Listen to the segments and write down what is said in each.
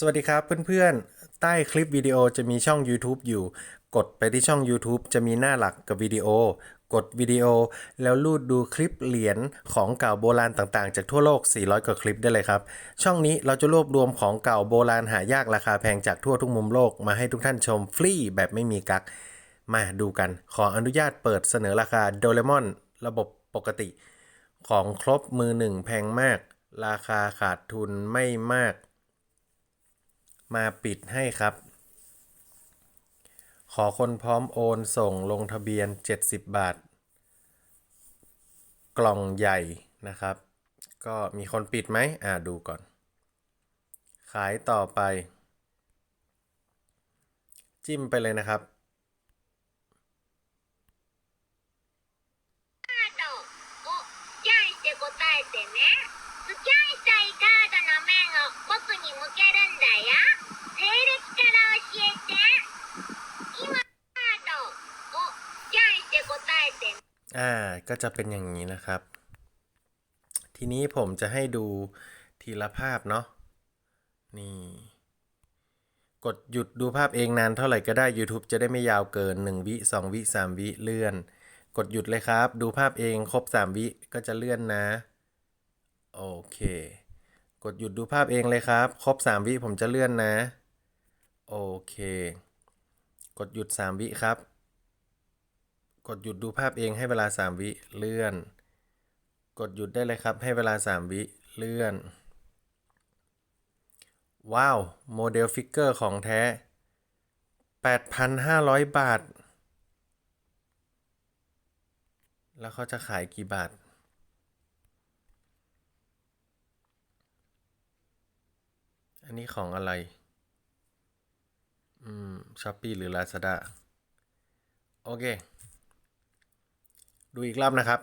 สวัสดีครับเพื่อนๆ ใต้คลิปวิดีโอจะมีช่อง YouTube อยู่ กดไปที่ช่อง YouTube จะมีหน้าหลักกับวิดีโอ กดวิดีโอ แล้วลูดดูคลิปเหรียญของเก่าโบราณต่างๆ จากทั่วโลก 400 กว่าคลิปได้เลยครับ ช่องนี้เราจะรวบรวมของเก่าโบราณหายากราคาแพงจากทั่วทุกมุมโลกมาให้ทุกท่านชมฟรีแบบไม่มีกัก มาดูกัน ขออนุญาตเปิดเสนอราคาโดเรมอนระบบปกติ ของครบมือหนึ่งแพงมาก ราคาขาดทุนไม่มาก มาปิดให้ครับ ขอคนพร้อมโอนส่งลงทะเบียน 70 บาท กล่องใหญ่นะครับ ก็มีคนปิดไหมอ่าดูก่อน ขายต่อไป จิ้มไปเลยนะครับ カードをじゃんして答えてねスキャンしたいカードの面を僕に向けるんだよ อ่าก็จะเป็นอย่างนี้นะครับ ทีนี้ผมจะให้ดูทีละภาพเนาะนี่กดหยุดดูภาพเองนานเท่าไหร่ก็ได้ YouTube จะได้ไม่ยาวเกิน 1 วิ 2 วิ 3 วิเลื่อน กดหยุดเลยครับ ดูภาพเองครบ 3 วิก็จะเลื่อนนะ โอเค กดหยุดดูภาพเองเลยครับ ครบ 3 วิผมจะเลื่อนนะ โอเค กดหยุด 3 วิครับ กดหยุดดูภาพเองให้เวลา 3 วิเลื่อน กดหยุดได้เลยครับ ให้เวลา 3 วิเลื่อน ว้าว โมเดลฟิกเกอร์ของแท้ 8,500 บาท แล้วเขาจะขายกี่บาทอันนี้ของอะไร อืมช้อปปี้หรือ Lazada โอเค ดูอีกรอบนะครับ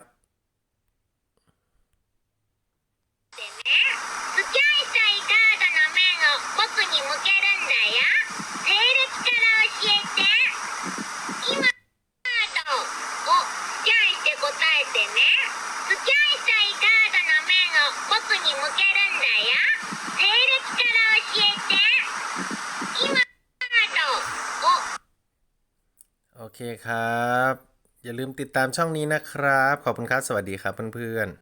โอเคครับ อย่าลืมติดตามช่องนี้นะครับ ขอบคุณครับ สวัสดีครับเพื่อนๆ